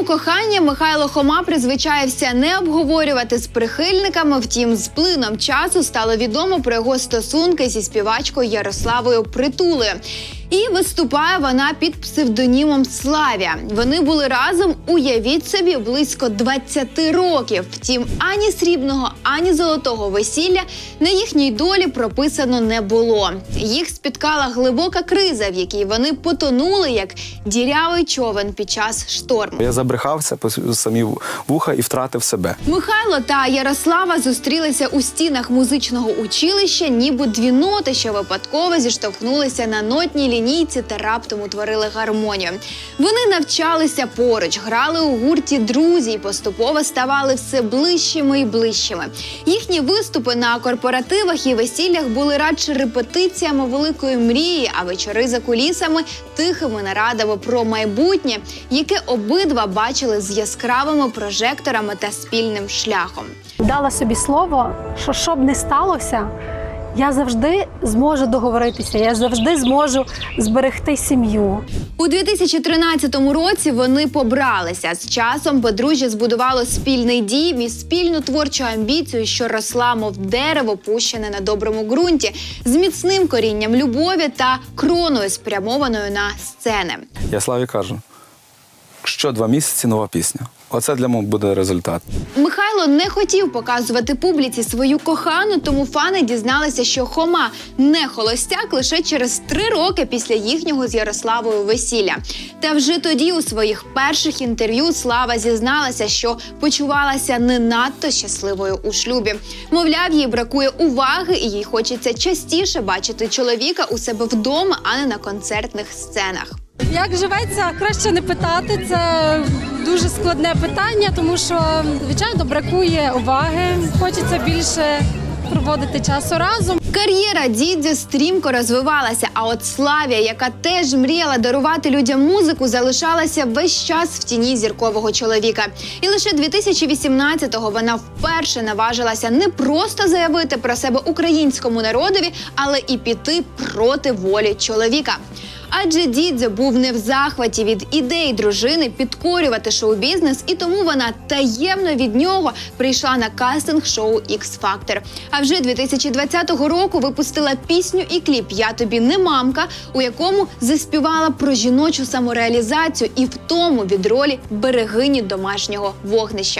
своєму кохання Михайло Хома призвичаєвся не обговорювати з прихильниками. Втім, з плином часу стало відомо про його стосунки зі співачкою Ярославою Притулою. І виступає вона під псевдонімом Славія. Вони були разом, уявіть собі, близько 20 років. Втім, ані срібного, ані золотого весілля на їхній долі прописано не було. Їх спіткала глибока криза, в якій вони потонули як дірявий човен під час шторму. Я забрехався по самі вуха і втратив себе. Михайло та Ярослава зустрілися у стінах музичного училища, ніби дві ноти, що випадково зіштовхнулися на нотній лінійці та раптом утворили гармонію. Вони навчалися поруч, грали у гурті друзі і поступово ставали все ближчими і ближчими. Їхні виступи на корпоративах і весіллях були радше репетиціями великої мрії, а вечори за кулісами тихими нарадами про майбутнє, яке обидва бачили з яскравими прожекторами та спільним шляхом. дала собі слово, що що б не сталося, я завжди зможу договоритися, я завжди зможу зберегти сім'ю. У 2013 році вони побралися. З часом подружжя збудувало спільний дім і спільну творчу амбіцію, що росла, мов дерево, пущене на доброму ґрунті, з міцним корінням любові та кроною, спрямованою на сцени. Я Славі кажу, що два місяці нова пісня. Оце для мене буде результат. Михайло не хотів показувати публіці свою кохану, тому фани дізналися, що Хома не холостяк лише через три роки після їхнього з Ярославою весілля. Та вже тоді, у своїх перших інтерв'ю, Слава зізналася, що почувалася не надто щасливою у шлюбі. Мовляв, їй бракує уваги, і їй хочеться частіше бачити чоловіка у себе вдома, а не на концертних сценах. Як живеться, краще не питати. Це дуже складне питання, тому що звичайно бракує уваги. Хочеться більше проводити часу разом. Кар'єра Дідзьо стрімко розвивалася, а от Славія, яка теж мріяла дарувати людям музику, залишалася весь час в тіні зіркового чоловіка. І лише 2018-го вона вперше наважилася не просто заявити про себе українському народові, але і піти проти волі чоловіка. Адже Дідзьо був не в захваті від ідей дружини підкорювати шоу-бізнес, і тому вона таємно від нього прийшла на кастинг шоу X Factor. А вже 2020 року випустила пісню і кліп Я тобі не мамка, у якому заспівала про жіночу самореалізацію і втому від ролі берегині домашнього вогнища.